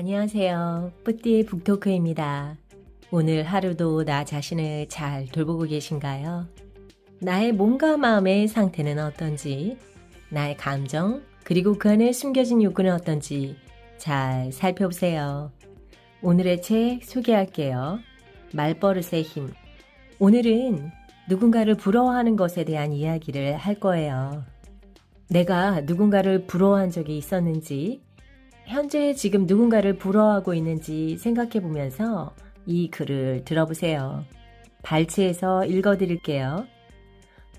안녕하세요. 뿌띠의 북토크입니다. 오늘 하루도 나 자신을 잘 돌보고 계신가요? 나의 몸과 마음의 상태는 어떤지, 나의 감정, 그리고 그 안에 숨겨진 욕구는 어떤지 잘 살펴보세요. 오늘의 책 소개할게요. 말버릇의 힘. 오늘은 누군가를 부러워하는 것에 대한 이야기를 할 거예요. 내가 누군가를 부러워한 적이 있었는지, 현재 지금 누군가를 부러워하고 있는지 생각해 보면서 이 글을 들어보세요. 발췌해서 읽어 드릴게요.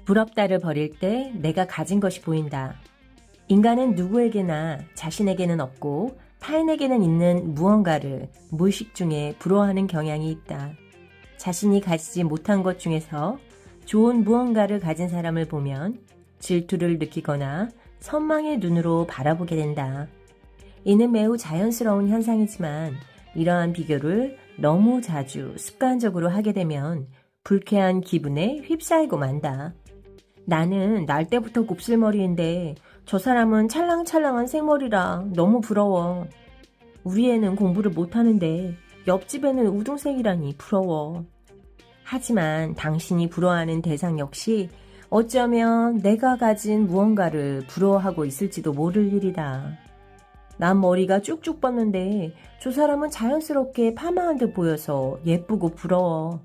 부럽다를 버릴 때 내가 가진 것이 보인다. 인간은 누구에게나 자신에게는 없고 타인에게는 있는 무언가를 무의식 중에 부러워하는 경향이 있다. 자신이 가지지 못한 것 중에서 좋은 무언가를 가진 사람을 보면 질투를 느끼거나 선망의 눈으로 바라보게 된다. 이는 매우 자연스러운 현상이지만 이러한 비교를 너무 자주 습관적으로 하게 되면 불쾌한 기분에 휩싸이고 만다. 나는 날 때부터 곱슬머리인데 저 사람은 찰랑찰랑한 생머리라 너무 부러워. 우리 애는 공부를 못하는데 옆집에는 우등생이라니 부러워. 하지만 당신이 부러워하는 대상 역시 어쩌면 내가 가진 무언가를 부러워하고 있을지도 모를 일이다. 난 머리가 쭉쭉 뻗는데 저 사람은 자연스럽게 파마한 듯 보여서 예쁘고 부러워.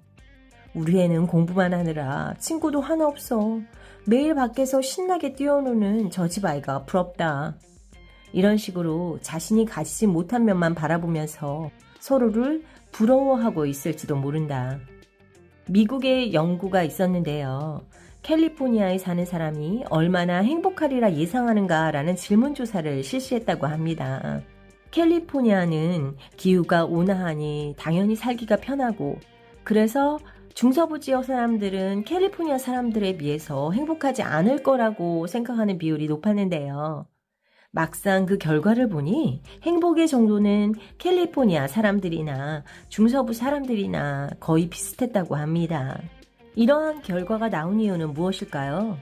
우리 애는 공부만 하느라 친구도 하나 없어. 매일 밖에서 신나게 뛰어노는 저 집 아이가 부럽다. 이런 식으로 자신이 가지지 못한 면만 바라보면서 서로를 부러워하고 있을지도 모른다. 미국에 연구가 있었는데요. 캘리포니아에 사는 사람이 얼마나 행복하리라 예상하는가라는 질문조사를 실시했다고 합니다. 캘리포니아는 기후가 온화하니 당연히 살기가 편하고 그래서 중서부 지역 사람들은 캘리포니아 사람들에 비해서 행복하지 않을 거라고 생각하는 비율이 높았는데요. 막상 그 결과를 보니 행복의 정도는 캘리포니아 사람들이나 중서부 사람들이나 거의 비슷했다고 합니다. 이러한 결과가 나온 이유는 무엇일까요?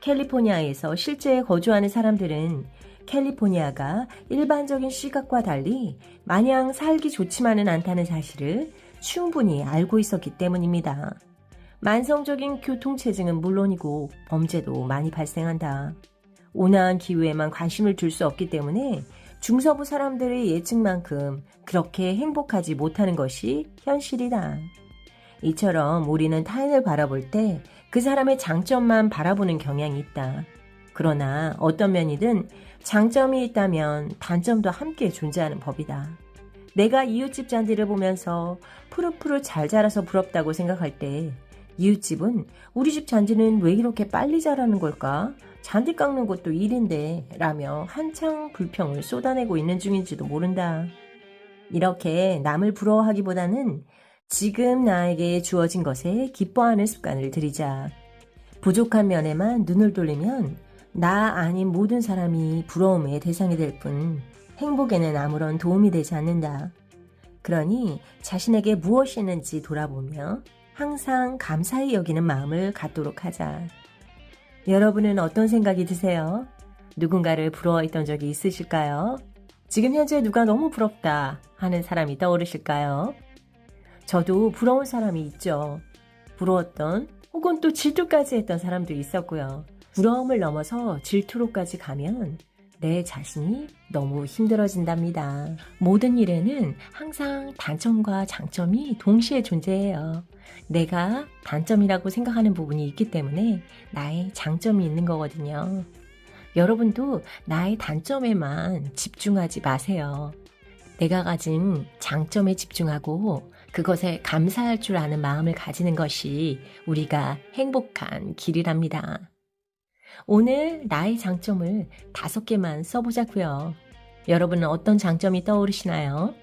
캘리포니아에서 실제 거주하는 사람들은 캘리포니아가 일반적인 시각과 달리 마냥 살기 좋지만은 않다는 사실을 충분히 알고 있었기 때문입니다. 만성적인 교통체증은 물론이고 범죄도 많이 발생한다. 온화한 기후에만 관심을 둘수 없기 때문에 중서부 사람들의 예측만큼 그렇게 행복하지 못하는 것이 현실이다. 이처럼 우리는 타인을 바라볼 때 그 사람의 장점만 바라보는 경향이 있다. 그러나 어떤 면이든 장점이 있다면 단점도 함께 존재하는 법이다. 내가 이웃집 잔디를 보면서 푸릇푸릇 잘 자라서 부럽다고 생각할 때 이웃집은 우리 집 잔디는 왜 이렇게 빨리 자라는 걸까? 잔디 깎는 것도 일인데 라며 한창 불평을 쏟아내고 있는 중인지도 모른다. 이렇게 남을 부러워하기보다는 지금 나에게 주어진 것에 기뻐하는 습관을 들이자. 부족한 면에만 눈을 돌리면 나 아닌 모든 사람이 부러움의 대상이 될 뿐 행복에는 아무런 도움이 되지 않는다. 그러니 자신에게 무엇이 있는지 돌아보며 항상 감사히 여기는 마음을 갖도록 하자. 여러분은 어떤 생각이 드세요? 누군가를 부러워했던 적이 있으실까요? 지금 현재 누가 너무 부럽다 하는 사람이 떠오르실까요? 저도 부러운 사람이 있죠. 부러웠던 혹은 또 질투까지 했던 사람도 있었고요. 부러움을 넘어서 질투로까지 가면 내 자신이 너무 힘들어진답니다. 모든 일에는 항상 단점과 장점이 동시에 존재해요. 내가 단점이라고 생각하는 부분이 있기 때문에 나의 장점이 있는 거거든요. 여러분도 나의 단점에만 집중하지 마세요. 내가 가진 장점에 집중하고 그것에 감사할 줄 아는 마음을 가지는 것이 우리가 행복한 길이랍니다. 오늘 나의 장점을 다섯 개만 써보자고요. 여러분은 어떤 장점이 떠오르시나요?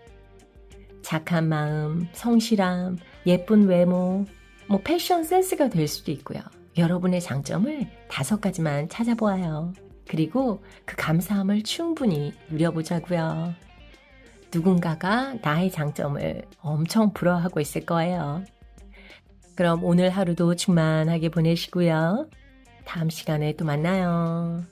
착한 마음, 성실함, 예쁜 외모, 뭐 패션 센스가 될 수도 있고요. 여러분의 장점을 다섯 가지만 찾아보아요. 그리고 그 감사함을 충분히 누려보자고요. 누군가가 나의 장점을 엄청 부러워하고 있을 거예요. 그럼 오늘 하루도 충만하게 보내시고요. 다음 시간에 또 만나요.